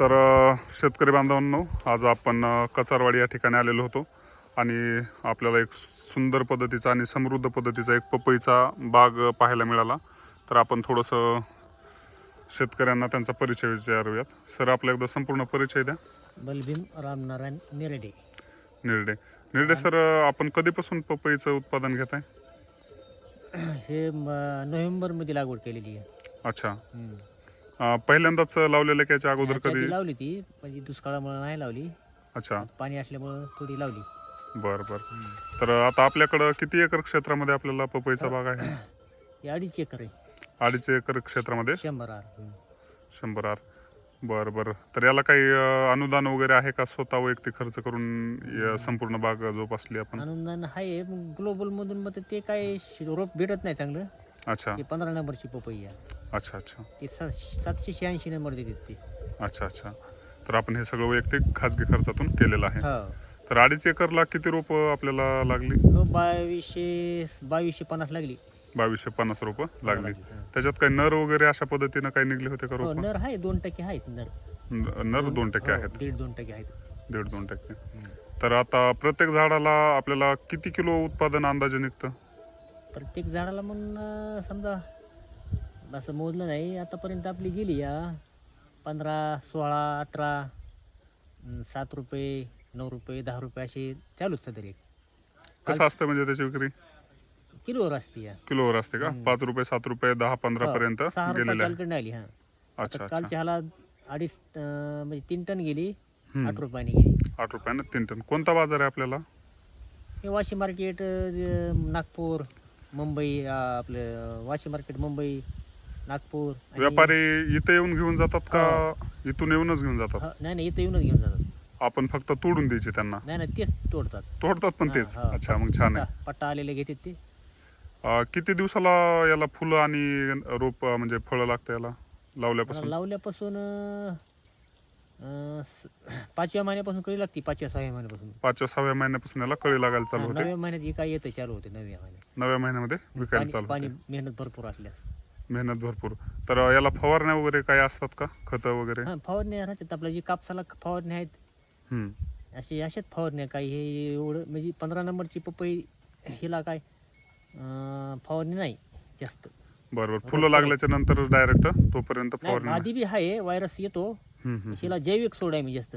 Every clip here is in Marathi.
तर शेतकरी बांधवांनो आज आपण कचारवाडी या ठिकाणी आलेलो होतो आणि आपल्याला एक सुंदर पद्धतीचा आणि समृद्ध पद्धतीचा एक पपईचा बाग पाहायला मिळाला. तर आपण थोडंसं शेतकऱ्यांना त्यांचा परिचय विचारूयात. सर आपला एकदा संपूर्ण परिचय द्या. बलभीम रामनारायण निरडे. निर्डे. निर्डे सर आपण कधीपासून पपईचं उत्पादन घेत आहे हे नोव्हेंबरमध्ये लागवड केलेली आहे. अच्छा. अ, पहिल्यांदाच लावलेलं की याच्या अगोदर कधी? लावली ती म्हणजे दुष्काळामुळे नाही लावली. अच्छा. पाणी असल्यामुळं थोडी लावली. बरं बरं. तर आता आपल्याकडं किती एकर क्षेत्रामध्ये आपल्याला पपईचा बाग आहे? ही अडीच एकर आहे. अडीच एकर क्षेत्रामध्ये? शंभर आर हम्म. शंभर आर. बरं बरं. तर याला काही अं, अनुदान वगैरे आहे का? स्वतः वैयक्तिक खर्च करून या संपूर्ण बाग जोपासली आपण? अनुदान आहे ग्लोबल मधून मग ते काय श- रोप भेटत नाही चांगलं. अच्छा. ते पंधरा नंबरची पपई आहे. अच्छा अच्छा. ते सातशे शहाऐंशी नंबर देतात ते अच्छा अच्छा. तर आपण हे सगळं वैयक्तिक खाजगी खर्चातून केलेलं आहे. हो. तर अडीच एकरला किती रोप आपल्याला लागली? बावीसशे बावीसशे पन्नास लागली. बावीसशे पन्नास रोप लागली. हं. त्याच्यात काही नर वगैरे अशा पद्धतीनं काही निघले होते का हो रोप? नर आहे दोन टक्के आहेत नर. नर दोन टक्के हो, आहेत. दीड दोन टक्के आहेत. दीड दोन टक्के. तर आता प्रत्येक झाडाला आपल्याला किती किलो उत्पादन अंदाजे निघतं? प्रत्येक झाडाला म्हणून अं, समजा असं मोजलं नाही आतापर्यंत आपली गेली या पंधरा सोळा अठरा सात रुपये नऊ रुपये दहा रुपये असे चालूच तरी कसं असतं म्हणजे त्याची विक्री? किलोवर असते या किलोवर असते का. पाच रुपये सात रुपये दहा पंधरा पर्यंत सहा गेलेले आली हा. अच्छा अच्छा. कालच्या ह्याला अडीच म्हणजे तीन टन गेली. आठ रुपयाने गेली. आठ रुपयानं तीन टन. कोणता बाजार आहे आपल्याला? हे वाशी मार्केट नागपूर मुंबई अं, आपलं वाशी मार्केट मुंबई नागपूर आणि- व्यापारी इथे येऊन घेऊन जातात का इथून येऊनच घेऊन जातात? हा, नाही नाही इथं येऊनच घेऊन जातात. आपण फक्त तोडून द्यायची त्यांना? नाही नाही तेच तोडतात. तोडतात पण हा, तेच? हा. अच्छा मग छान आहे. पट्टा- पट्टा आलेले घेतात ते. अं, किती दिवसाला याला फुलं आणि रोप म्हणजे फळं लागतं याला? लावल्यापासून? लावल्यापासून अं, पाचव्या महिन्यापासून कळी लागते पाचव्या सहाव्या महिन्यापासून. पाचव्या सहाव्या महिन्यापासून याला कळी लागायला चालू होते. नवव्या महिन्यात काय येतं चालू होते नवव्या महिन्यात. नव्या महिन्यामध्ये विकायला पाणी चालू पाणी होते मेहनत भरपूर असल्यास. मेहनत भरपूर. तर याला फवारण्या वगैरे काही असतात का? खतं वगैरे? हा फवारण्या राहतात आपल्या जी कापसाला फवारण्या आहेत हम्म. असे अशाच फवारण्या काही हे एवढं म्हणजे पंधरा नंबरची पपई हिला काय अं, फवारणी नाही जास्त. बरोबर फुलं लागल्याच्या नंतर डायरेक्ट तोपर्यंत नाही फवारणी आधी बी आहे व्हायरस येतो. हिला जैविक सोडाय मी जास्त.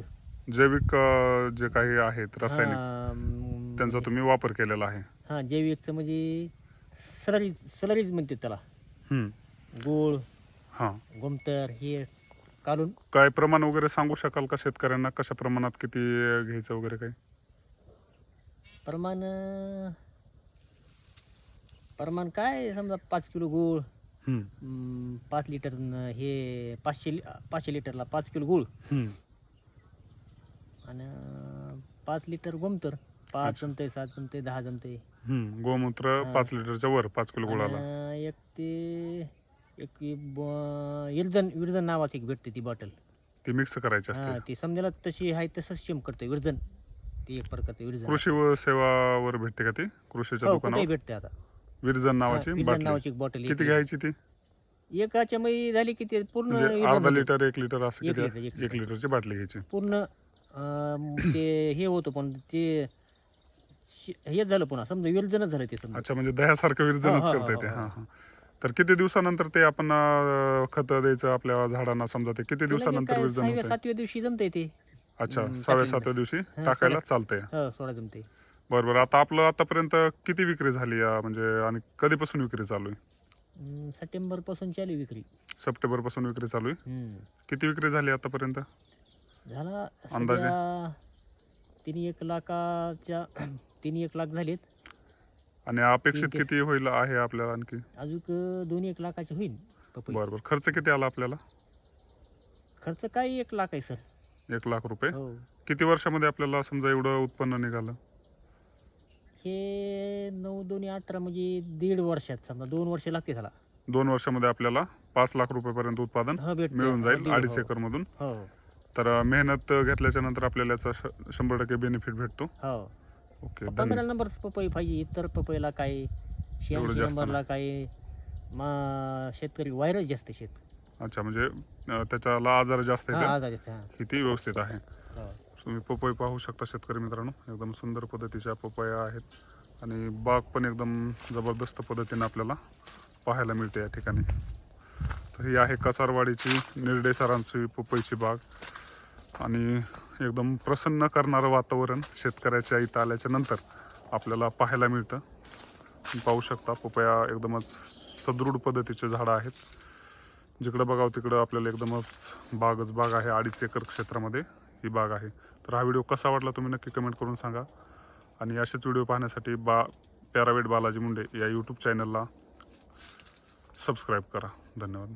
जैविक अं, जे काही आहेत रासायनिक हा, म, त्यांचा तुम्ही वापर केलेला आहे. हा जैविकचं म्हणजे सलरीज सलरीज म्हणते त्याला. हम्म. गोळ हा. गोमतर हे काढून. काय प्रमाण वगैरे सांगू शकाल का शेतकऱ्यांना? कशा प्रमाणात किती अं, घ्यायचं वगैरे काही? प्रमाण अं, प्रमाण काय समजा पाच किलो गूळ हम्म. पाच लिटर न- हे पाचशे लि- पाचशे लिटरला पाच किलो गूळ. हम्म. आणि पाच लिटर गोमतर. पाच अच्छा. जमते सात जमते दहा जमते हम्म. गोमूत्र हा. पाच लिटरच्या वर पाच किलो गुळाला आणि एक ते एक विरजन विरजन नावाची एक भेटते ती बॉटल. ती मिक्स करायची हा असते. ती समजायला तशी आहे तसंच शेम करते विरजन. ती एक प्रकारचे विरजन. कृषी व सेवावर भेटते का ती? कृषीच्या हो कुठेही दुकानावर भेटते आता. विरजन नावाची विरजन बाटली. नावाची एक बॉटल किती घ्यायची ती? एकाच्या मध्ये झाली की ते पूर्ण म्हणजे अर्धा. लिटर एक लिटर असं एक किती? लिटर, एक एक लिटर. लिटरची बाटली घ्यायची. पूर्ण अं, ते हे होतं पण ते शे- हे झालं पुन्हा समजा विरजनच झालं ते समजा. अच्छा म्हणजे दह्यासारखं विरजनच हा, हा, करता हा, येते हा, हा. हा तर किती दिवसानंतर ते आपण खत द्यायचं आपल्या झाडांना समजा ते? किती दिवसानंतर विरजन सहाव्या होते सातव्या दिवशी जमतंय ते. अच्छा हम्म, सहाव्या. सातव्या दिवशी. हा, टाकायला चालतंय. हो सोळा जमते बरोबर. आता आपलं आतापर्यंत किती विक्री झाली या? म्हणजे आणि कधीपासून विक्री चालू आहे? सप्टेंबरपासून चालू विक्री. सप्टेंबरपासून विक्री चालू आहे? हम्म. किती विक्री झाली आतापर्यंत? झाला अंदाजे? तीन एक लाखाच्या तीन एक लाख झालेत. आणि अपेक्षित किती होईल आहे आपल्याला आणखी? अजून दोन एक लाखाचे होईल पपई. बरोबर. खर्च किती आला आपल्याला? खर्च काय एक लाख आहे सर. एक लाख रुपये? हो. किती वर्षामध्ये आपल्याला समजा एवढं उत्पन्न निघालं? हे नऊ दोन्ही अठरा म्हणजे दीड वर्षात समजा दोन वर्ष लागते त्याला. दोन वर्षामध्ये आपल्याला पाच लाख रुपयेपर्यंत उत्पादन हो भेटते मिळून जाईल दीड, अडीच हो. एकर मधून हो. तर मेहनत घेतल्याच्या नंतर आपल्याला याचा श- शंभर टक्के बेनिफिट भेटतो. हो. ओके पंधरा धन्यवाद नंबर पपई पाहिजे इतर पपईला काय एवढं शहाऐंशी जास्त नंबरला काय शेतकरी व्हायरस जास्त शेत अच्छा म्हणजे अं, त्याच्याला आजार जास्त हा आहे आजार जास्त हा. किती व्यवस्थित आहे. हो. तुम्ही पपई पाहू शकता शेतकरी मित्रांनो. एकदम सुंदर पद्धतीच्या पपया आहेत. आणि बाग पण एकदम जबरदस्त पद्धतीने आपल्याला पाहायला मिळते या ठिकाणी. तर ही आहे कसारवाडीची निर्डेसरांची पपईची बाग. आणि एकदम प्रसन्न करणारं वातावरण शेतकऱ्याच्या इथं आल्याच्यानंतर आपल्याला पाहायला मिळतं. पाहू शकता पपया एकदमच सदृढ पद्धतीचे झाडं आहेत. जिकडं बघावं तिकडं आपल्याला एकदमच बागच बाग आहे अडीच एकर क्षेत्रामध्ये. ही बाग आहे. तर हा व्हिडिओ कसा वाटला तुम्ही नक्की कमेंट करून सांगा. आणि असेच व्हिडिओ पाहण्यासाठी बा पॅरावेट बालाजी मुंडे या यूट्यूब चॅनलला सबस्क्राईब करा. धन्यवाद.